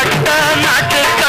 பட்ட நாட்டுக்கு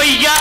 பொய்யா